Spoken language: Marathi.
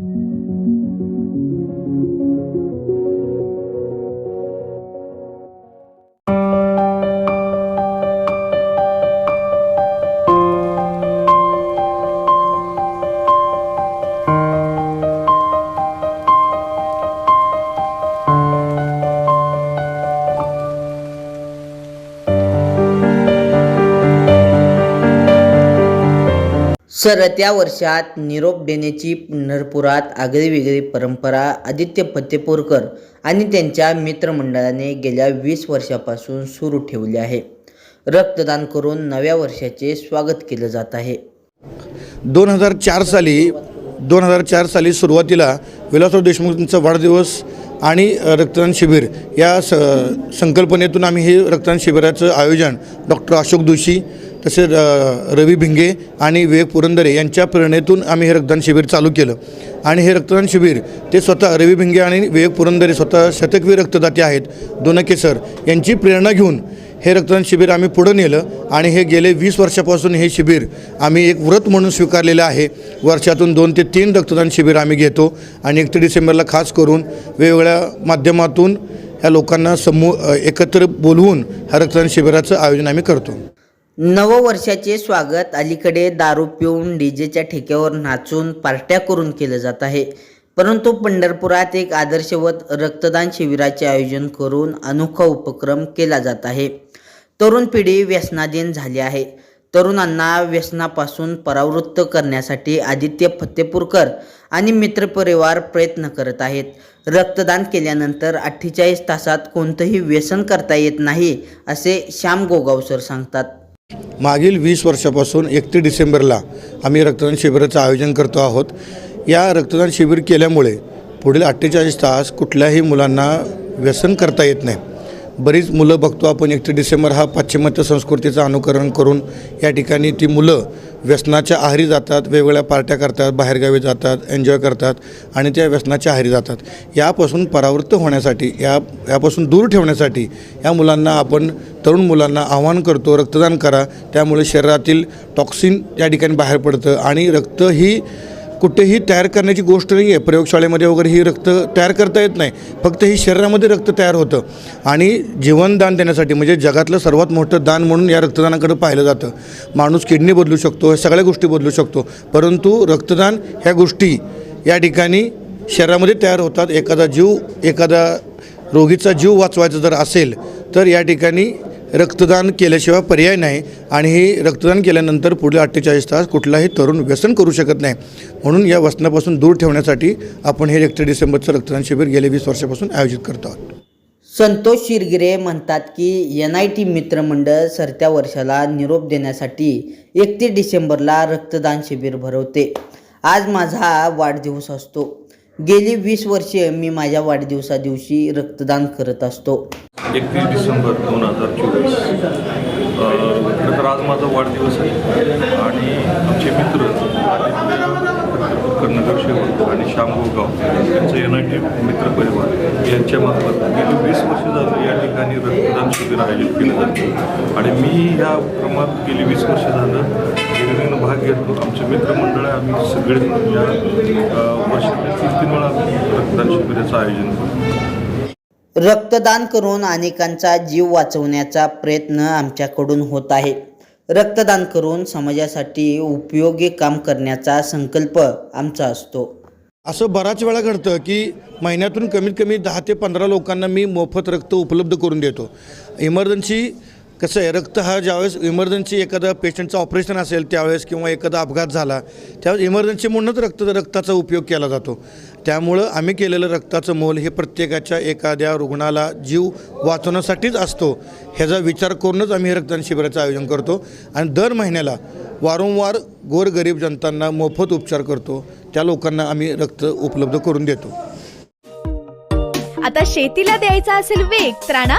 Música सरत्या वर्षात निरोप देण्याची पंढरपुरात आगळीवेगळी परंपरा आदित्य फतेपूरकर आणि त्यांच्या मित्रमंडळाने गेल्या वीस वर्षापासून सुरू ठेवली आहे. रक्तदान करून नव्या वर्षाचे स्वागत केलं जात आहे. दोन हजार चार साली दोन हजार चार साली सुरुवातीला विलासराव देशमुखांचा वाढदिवस आणि रक्तदान शिबिर या स संकल्पनेतून आम्ही हे रक्तदान शिबिराचं आयोजन डॉक्टर अशोक जोशी तसेच रवी भिंगे आणि विवेक पुरंदरे यांच्या प्रेरणेतून आम्ही हे रक्तदान शिबिर चालू केलं. आणि हे रक्तदान शिबिर ते स्वतः रवी भिंगे आणि विवेक पुरंदरे स्वतः शतकवीर रक्तदाते आहेत दोनके सर यांची प्रेरणा घेऊन हे रक्तदान शिबिर आम्ही पुढं नेलं. आणि हे गेले वीस वर्षापासून हे शिबिर आम्ही एक व्रत म्हणून स्वीकारलेलं आहे. वर्षातून दोन ते तीन रक्तदान शिबिर आम्ही घेतो. आणि एकतीस डिसेंबरला खास करून वेगवेगळ्या माध्यमातून ह्या लोकांना समूह एकत्र बोलवून ह्या रक्तदान शिबिराचं आयोजन आम्ही करतो. नववर्षाचे स्वागत. अलीकडे दारू पिऊन डीजेच्या ठेक्यावर नाचून पार्ट्या करून केलं जात आहे. परंतु पंढरपुरात एक आदर्शवत रक्तदान शिबिराचे आयोजन करून अनोखा उपक्रम केला जात आहे. तरुण पिढी व्यसनाधीन झाली आहे. तरुणांना व्यसनापासून परावृत्त करण्यासाठी आदित्य फतेपूरकर आणि मित्रपरिवार प्रयत्न करत आहेत. रक्तदान केल्यानंतर अठ्ठेचाळीस तासात कोणतंही व्यसन करता येत नाही असे श्याम गोगावसर सांगतात. मागील वीस वर्षापासून एकतीस डिसेंबरला आम्ही रक्तदान शिबिराचं आयोजन करतो आहोत. या रक्तदान शिबिर केल्यामुळे पुढील अठ्ठेचाळीस तास कुठल्याही मुलांना व्यसन करता येत नाही. बरीच मुलं बघतो आपण. एकतीस डिसेंबर हा पाश्चिमात्य संस्कृतीचं अनुकरण करून या ठिकाणी ती मुलं व्यसनाच्या आहारी जातात वेगवेगळ्या पार्ट्या करतात बाहेरगावी जातात एन्जॉय करतात आणि त्या व्यसनाच्या आहारी जातात. यापासून परावृत्त होण्यासाठी या यापासून दूर ठेवण्यासाठी या मुलांना आपण तरुण मुलांना आव्हान करतो रक्तदान करा. त्यामुळे शरीरातील टॉक्सिन त्या ठिकाणी बाहेर पडतं आणि रक्त ही कुठेही तयार करण्याची गोष्ट नाही आहे प्रयोगशाळेमध्ये वगैरे ही रक्त तयार करता येत नाही. फक्त ही शरीरामध्ये रक्त तयार होतं. आणि जीवनदान देण्यासाठी म्हणजे जगातलं सर्वात मोठं दान म्हणून या रक्तदानाकडे पाहिलं जातं. माणूस किडनी बदलू शकतो ह्या सगळ्या गोष्टी बदलू शकतो. परंतु रक्तदान ह्या गोष्टी या ठिकाणी शरीरामध्ये तयार होतात. एखादा जीव एखादा रोगीचा जीव वाचवायचा जर असेल तर या ठिकाणी रक्तदान केल्याशिवाय पर्याय नाही आणि हे रक्तदान केल्यानंतर पुढील अठ्ठेचाळीस तास कुठलाही तरुण व्यसन करू शकत नाही. म्हणून या व्यसनापासून दूर ठेवण्यासाठी आपण हे एकतीस डिसेंबरचं रक्तदान शिबिर गेले वीस वर्षापासून आयोजित करतो आहोत. संतोष शिरगिरे म्हणतात की एन आय टी मित्रमंडळ सरत्या वर्षाला निरोप देण्यासाठी एकतीस डिसेंबरला रक्तदान शिबिर भरवते. आज माझा वाढदिवस असतो. गेली वीस वर्षे मी माझ्या वाढदिवसा दिवशी रक्तदान करत असतो. एकतीस डिसेंबर दोन हजार चोवीस. खरं तर आज माझा वाढदिवस आहे आणि आमचे मित्र कर्णगर शेवट आणि श्याम गोगाव यांचं एन आय टी मित्रपरिवार यांच्यामार्फत गेली वीस वर्ष झालं या ठिकाणी रक्तदान शिबिर आयोजित केलं जातं. आणि मी या उपक्रमात गेली वीस वर्ष झालं. निर्णयानं भाग घेतो. आमचे मित्रमंडळ आहे, आम्ही सगळे या अ, वर्षातील तीन तीन वेळा आम्ही रक्तदान शिबिराचं आयोजन करतो. रक्तदान करून अनेकांचा जीव वाचवण्याचा प्रयत्न आमच्याकडून होत आहे. रक्तदान करून समाजासाठी उपयोगी काम करण्याचा संकल्प आमचा असतो. असं बराच वेळा घडतं की महिन्यातून कमीत कमी दहा ते पंधरा लोकांना मी मोफत रक्त उपलब्ध करून देतो. इमर्जन्सी कसं आहे रक्त हा ज्यावेळेस इमर्जन्सी एखादा पेशंटचं ऑपरेशन असेल त्यावेळेस किंवा एखादा अपघात झाला त्यावेळेस इमर्जन्सी म्हणूनच रक्त रक्ताचा उपयोग केला जातो. त्यामुळं आम्ही केलेलं रक्ताचं मोल हे प्रत्येकाच्या एखाद्या रुग्णाला जीव वाचवण्यासाठीच असतो. ह्याचा विचार करूनच आम्ही रक्तदान शिबिराचं आयोजन करतो. आणि दर महिन्याला वारंवार गोरगरीब जनतांना मोफत उपचार करतो. त्या लोकांना आम्ही रक्त उपलब्ध करून देतो. आता शेतीला द्यायचा असेल वेग त्राणा